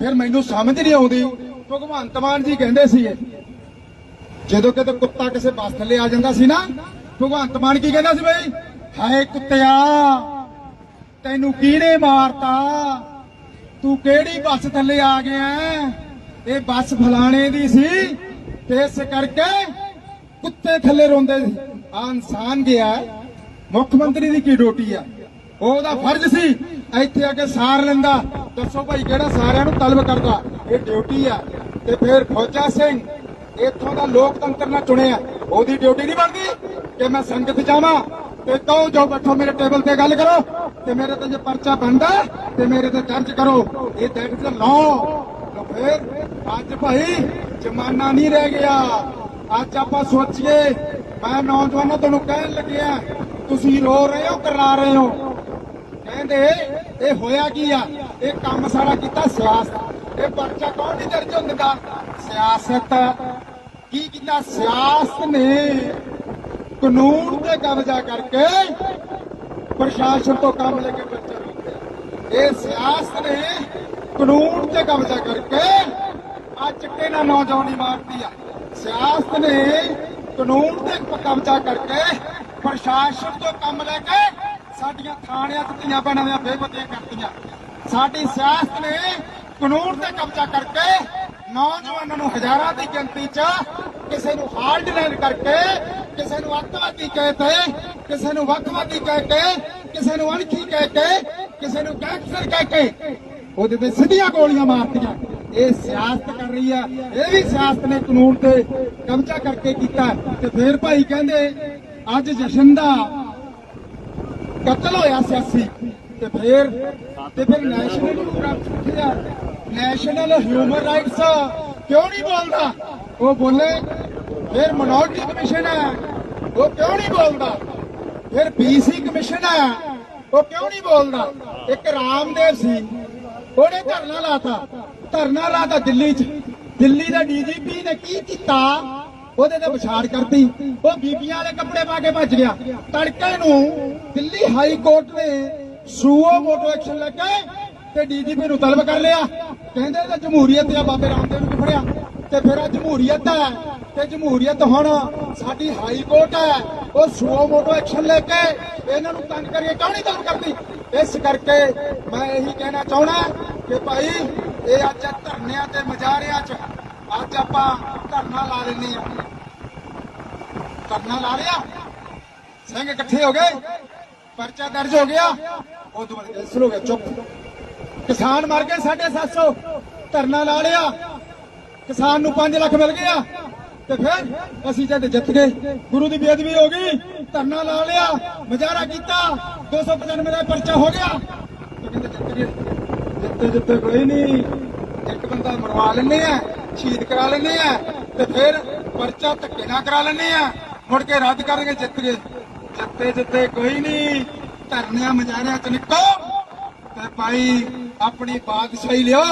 ਫਿਰ ਮੈਨੂੰ ਸਮਝ ਨਹੀਂ ਆਉਂਦੀ। ਭਗਵੰਤ ਮਾਨ ਜੀ ਕਹਿੰਦੇ ਸੀ, ਜਦੋਂ ਕਿਤੇ ਕੁੱਤਾ ਕਿਸੇ ਬੱਸ ਥੱਲੇ ਆ ਜਾਂਦਾ ਸੀ ਨਾ, ਭਗਵੰਤ ਮਾਨ ਕੀ ਕਹਿੰਦਾ ਸੀ ਬਈ? ਹਾਏ ਕੁੱਤਿਆ, ਤੈਨੂੰ ਕਿਹਨੇ ਮਾਰਤਾ? ਤੂੰ ਕਿਹੜੀ ਬੱਸ ਥੱਲੇ ਆ ਗਿਆ ਇਹ ਬੱਸ ਫਲਾਣੇ ਦੀ ਸੀ, ਤੇ ਇਸ ਕਰਕੇ ਕੁੱਤੇ ਥੱਲੇ ਰੋਂਦੇ ਸੀ। ਆ ਇਨਸਾਨ ਗਿਆ ਮੁੱਖ ਮੰਤਰੀ ਦੀ ਕੀ ਡਿਊਟੀ ਆ? ਉਹਦਾ ਫਰਜ਼ ਸੀ, ਇੱਥੇ ਆ ਕੇ ਸਾਰ ਲੈਂਦਾ। ਦੱਸੋ ਭਾਈ ਕਿਹੜਾ ਸਾਰਿਆਂ ਨੂੰ ਤਲਬ ਕਰਦਾ? ਇਹ ਡਿਊਟੀ ਆ। ਤੇ ਫਿਰ ਫੌਜਾ ਸਿੰਘ, ਇੱਥੋਂ ਦਾ ਲੋਕਤੰਤਰ ਨਾਲ ਚੁਣਿਆ। ਉਹਦੀ ਡਿਊਟੀ ਨਹੀਂ ਬਣਦੀ? ਕਿ ਮੈਂ ਸੰਗਤ ਜਾਵਾਂ? ਤੇ ਕਹੋ ਜੋ ਬੈਠੋ ਮੇਰੇ ਟੇਬਲ ਤੇ ਗੱਲ ਕਰੋ। ਤੇ ਮੇਰੇ ਤੇ ਜੇ ਪਰਚਾ ਬਣਦਾ ਤੇ ਮੇਰੇ ਤੇ ਦਰਜ ਕਰੋ। ਇਹ ਦੈਟ ਇਜ਼ ਲਾਅ ਫਿਰ ਅੱਜ ਭਾਈ ਜ਼ਮਾਨਾ ਨਹੀਂ ਰਹਿ ਗਿਆ। ਅੱਜ ਆਪਾਂ ਸੋਚੀਏ, ਮੈਂ ਨੌਜਵਾਨਾਂ ਤੁਹਾਨੂੰ ਕਹਿਣ ਲੱਗਿਆ, ਤੁਸੀਂ ਰੋ ਰਹੇ ਹੋ, ਕਰਾ ਰਹੇ ਹੋ। ਕਹਿੰਦੇ, ਇਹ ਹੋਇਆ ਕੀ ਆ? ਇਹ ਕੰਮ ਸਾਰਾ ਕੀਤਾ ਸਿਆਸਤ। ਇਹ ਪਰਚਾ ਕੌਣ ਨਹੀਂ ਦਰਜ ਹੁੰਦਾ ਸਿਆਸਤ। ਕੀ ਕੀਤਾ? ਸਿਆਸਤ ਨੇ ਕਾਨੂੰਨ ਤੇ ਕਬਜ਼ਾ ਕਰਕੇ ਪ੍ਰਸ਼ਾਸਨ ਤੋਂ ਕੰਮ ਲੈ ਕੇ ਪਰਚਾ ਰੋਕਿਆ। ਇਹ ਸਿਆਸਤ ਨੇ ਕਾਨੂੰਨ ਤੇ ਕਬਜ਼ਾ ਕਰਕੇ ਆ ਚਿੱਟੇ ਨਾਲ ਨੌਜਵਾਨੀ ਮਾਰਦੀ ਆ। ਸਿਆਸਤ ਨੇ ਕਾਨੂੰਨ ਤੇ ਕਬਜ਼ਾ ਕਰਕੇ ਪ੍ਰਸ਼ਾਸਨ ਤੋਂ ਕੰਮ ਲੈ ਕੇ ਸਾਡੀਆਂ ਥਾਣਿਆਂ ਤੇ ਧੀਆਂ ਭੈਣਾਂ ਦੀਆਂ ਬੇਪਤੀਆਂ ਕਰਤੀਆਂ। ਸਾਡੀ ਸਿਆਸਤ ਨੇ ਕਾਨੂੰਨ ਤੇ ਕਬਜ਼ਾ ਕਰਕੇ ਨੌਜਵਾਨਾਂ ਨੂੰ ਹਜ਼ਾਰਾਂ ਦੀ ਗਿਣਤੀ 'ਚ ਕਿਸੇ ਨੂੰ ਹਾਰਡ ਡਿਨਾਈਨ ਕਰਕੇ, ਕਿਸੇ ਨੂੰ ਅੱਤਵਾਦੀ ਕਹਿ ਕੇ, ਕਿਸੇ ਨੂੰ ਵੱਖਵਾਦੀ ਕਹਿ ਕੇ, ਕਿਸੇ ਨੂੰ ਅਣਖੀ ਕਹਿ ਕੇ, ਕਿਸੇ ਨੂੰ ਗੈਂਗਸਟਰ ਕਹਿ ਕੇ ਉਹਦੇ ਤੇ ਸਿੱਧੀਆਂ ਗੋਲੀਆਂ ਮਾਰਤੀਆਂ। ਇਹ ਸਿਆਸਤ ਕਰ ਰਹੀ ਆ। ਇਹ ਵੀ ਸਿਆਸਤ ਨੇ ਕਾਨੂੰਨ ਤੇ ਕਬਜ਼ਾ ਕਰਕੇ ਕੀਤਾ। ਤੇ ਫੇਰ ਭਾਈ ਕਹਿੰਦੇ, ਅੱਜ ਜਸ਼ਨ ਦਾ ਕਤਲ ਹੋਇਆ ਸਿਆਸੀ। ਤੇ ਫਿਰ ਤੇ ਫਿਰ ਨੈਸ਼ਨਲ ਨੈਸ਼ਨਲ ਹਿਊਮਨ ਰਾਈਟਸ ਕਿਉਂ ਨਹੀਂ ਬੋਲਦਾ? ਉਹ ਬੋਲੇ, ਫਿਰ ਮਿਨੋਰਟੀ ਕਮਿਸ਼ਨ ਹੈ। ਉਹ ਕਿਉਂ ਨਹੀਂ ਬੋਲਦਾ? ਫਿਰ ਬੀਸੀ ਕਮਿਸ਼ਨ ਹੈ। ਉਹ ਕਿਉਂ ਨਹੀਂ ਬੋਲਦਾ? ਇੱਕ ਰਾਮਦੇਵ ਸੀ। ਉਹਨੇ ਧਰਨਾ ਲਾਤਾ। ਧਰਨਾ ਲਾਤਾ ਦਿੱਲੀ 'ਚ। ਦਿੱਲੀ ਦਾ ਡੀਜੀਪੀ ਨੇ ਕੀ ਕੀਤਾ? ਉਹਦੇ ਤੇ ਵਿਚਾਰ ਕਰਤੀ। ਉਹ ਬੀਬੀਆਂ ਵਾਲੇ ਕੱਪੜੇ ਪਾ ਕੇ ਭੱਜ ਗਿਆ। ਤੜਕੇ ਨੂੰ ਦਿੱਲੀ ਹਾਈ ਕੋਰਟ ਨੇ ਸੂਓ ਮੋਟੋ ਐਕਸ਼ਨ ਲੈ ਕੇ ਤੇ ਡੀਜੀਪੀ ਨੂੰ ਤਲਬ ਕਰ ਲਿਆ। ਕਹਿੰਦੇ ਤਾਂ ਜਮਹੂਰੀਅਤ ਆ, ਬਾਬੇ ਰਾਮਦੇਵ ਨੂੰ ਫੜਿਆ। ਤੇ ਫਿਰ ਆ ਜਮਹੂਰੀਅਤ ਹੈ। ਤੇ ਜਮਹੂਰੀਅਤ ਹੁਣ ਸਾਡੀ ਹਾਈ ਕੋਰਟ ਹੈ। ਉਹ ਸੂਓ ਮੋਟੋ ਐਕਸ਼ਨ ਲੈ ਕੇ ਇਹਨਾਂ ਨੂੰ ਤੰਗ ਕਰੀਏ, ਕਿਉਂ ਨਹੀਂ ਤੰਗ ਕਰਦੀ? ਇਸ ਕਰਕੇ ਮੈਂ ਇਹੀ ਕਹਿਣਾ ਚਾਹਣਾ ਕਿ ਭਾਈ, ਇਹ ਅੱਜ ਧਰਨਿਆਂ ਤੇ ਮਜਾਰਿਆਂ 'ਚ ਅੱਜ ਆਪਾਂ ਧਰਨਾ ਲਾ ਲੈਨੇ ਆ ਧਰਨਾ ਲਾ ਲਿਆ। ਸਿੰਘ ਇਕੱਠੇ ਹੋ ਗਏ। ਪਰਚਾ ਦਰਜ ਹੋ ਗਿਆ। ਉਹ ਤੋਂ ਬਾਅਦ ਕੈਂਸਲ ਹੋ ਗਿਆ। ਚੁੱਪ। ਕਿਸਾਨ ਮਰ ਗਏ 750 ਧਰਨਾ ਲਾ ਲਿਆ। ਕਿਸਾਨ ਨੂੰ 5 ਲੱਖ ਮਿਲ ਗਿਆ। ਤੇ ਫਿਰ ਅਸੀਂ ਜਦ ਜਿੱਤ ਗਏ। ਗੁਰੂ ਦੀ ਬੇਅਦਬੀ ਹੋ ਗਈ। ਧਰਨਾ ਲਾ ਲਿਆ। ਮੁਜ਼ਾਹਰਾ ਕੀਤਾ। 295 ਦਾ ਪਰਚਾ ਹੋ ਗਿਆ। ਤੇ ਕਹਿੰਦੇ ਜਿੱਤ ਗਏ। ਜਿੱਤੇ ਜਿੱਤੇ ਕੋਈ ਨਹੀਂ। ਇੱਕ ਬੰਦਾ ਮਰਵਾ ਲੈਨੇ ਆ। ਸ਼ਹੀਦ ਕਰਾ ਲੈਨੇ ਆ ਤੇ ਫਿਰ ਪਰਚਾ ਧੱਕੇ ਨਾਲ ਕਰਾ ਲੈਨੇ ਆ। ਮੁੜ ਕੇ ਰੱਦ ਕਰਕੇ ਜਿੱਤ ਗਏ ਜਿੱਤੇ ਜਿੱਤੇ ਕੋਈ ਨਹੀਂ। ਧਰਨਿਆਂ ਮੁਜ਼ਾਹਰਿਆਂ ਚ ਨਿਕਲੋ। ਤੇ ਭਾਈ ਆਪਣੀ ਬਾਦਸ਼ਾਹੀ ਲਿਓ।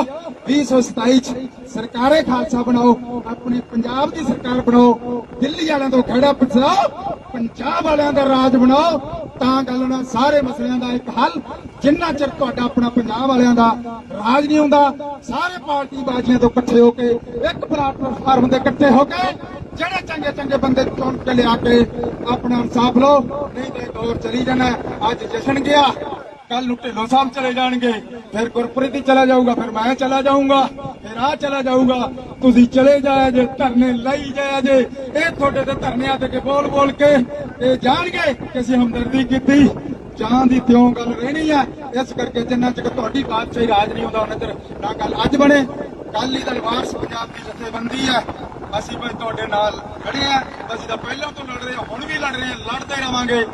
2027 ਚ ਸਰਕਾਰੇ ਖਾਲਸਾ ਬਣਾਓ। ਆਪਣੀ ਪੰਜਾਬ ਦੀ ਸਰਕਾਰ ਬਣਾਓ। ਦਿੱਲੀ ਵਾਲਿਆਂ ਤੋਂ ਖੜਾ ਪਛਾਓ ਪੰਜਾਬ ਵਾਲਿਆਂ ਦਾ ਰਾਜ ਬਣਾਓ। ਤਾਂ ਗੱਲ ਨਾਲ ਸਾਰੇ ਮਸਲਿਆਂ ਦਾ ਇੱਕ ਹੱਲ ਜਿੰਨਾ ਚਿਰ ਤੁਹਾਡਾ ਆਪਣਾ ਪੰਜਾਬ ਵਾਲਿਆਂ ਦਾ ਰਾਜ ਨਹੀਂ ਹੁੰਦਾ, ਸਾਰੇ ਪਾਰਟੀ ਬਾਜ਼ੀਆਂ ਤੋਂ ਇਕੱਠੇ ਹੋ ਕੇ ਇੱਕ ਪਲਾਟਫਾਰਮ ਦੇ ਇਕੱਠੇ ਹੋ ਕੇ ਜਿਹੜੇ ਚੰਗੇ ਚੰਗੇ ਬੰਦੇ ਚੁਣ ਕੇ ਲਿਆ ਕੇ ਆਪਣਾ ਇਨਸਾਫ ਲਓ, ਨਹੀਂ ਤੇ ਦੌਰ ਚਲੀ ਜਾਣਾ ਅੱਜ ਜਸ਼ਨ ਗਿਆ ਕੱਲ ਨੂੰ ਢਿੱਲੋਂ ਸਾਹਿਬ ਚਲੇ ਜਾਣਗੇ, ਫਿਰ ਗੁਰਪ੍ਰੀਤ ਹੀ ਚਲਾ ਜਾਊਗਾ, ਫਿਰ ਮੈਂ ਚਲਾ ਜਾਊਂਗਾ, ਫਿਰ ਆ ਚਲਾ ਜਾਊਗਾ। ਤੁਸੀਂ ਚਲੇ ਜਾਇਆ ਜੇ, ਧਰਨੇ ਲਈ ਜਾਇਆ ਜੇ, ਇਹ ਤੁਹਾਡੇ ਤੇ ਧਰਨਿਆਂ ਤੇ ਬੋਲ ਬੋਲ ਕੇ, ਇਹ ਜਾਣਗੇ ਕਿ ਅਸੀਂ ਹਮਦਰਦੀ ਕੀਤੀ। ਜਾਂ ਦੀ ਤਿਉਂ ਗੱਲ ਰਹਿਣੀ ਆ। ਇਸ ਕਰਕੇ ਜਿੰਨਾ ਚਿਰ ਤੁਹਾਡੀ ਬਾਦਸ਼ਾਹੀ ਰਾਜ ਨਹੀਂ ਹੁੰਦਾ ਉਹਨਾਂ ਚਿਰ ਨਾ ਗੱਲ ਅੱਜ ਬਣੇ ਕੱਲ ਹੀ ਦਲਵਾਰਸ ਪੰਜਾਬ ਦੀ ਜਥੇਬੰਦੀ ਆ। ਅਸੀਂ ਬਈ ਤੁਹਾਡੇ ਨਾਲ ਖੜੇ ਆ। ਅਸੀਂ ਤਾਂ ਪਹਿਲਾਂ ਤੋਂ ਲੜ ਰਹੇ ਹਾਂ ਹੁਣ ਵੀ ਲੜ ਰਹੇ ਹਾਂ ਲੜਦੇ ਰਵਾਂਗੇ।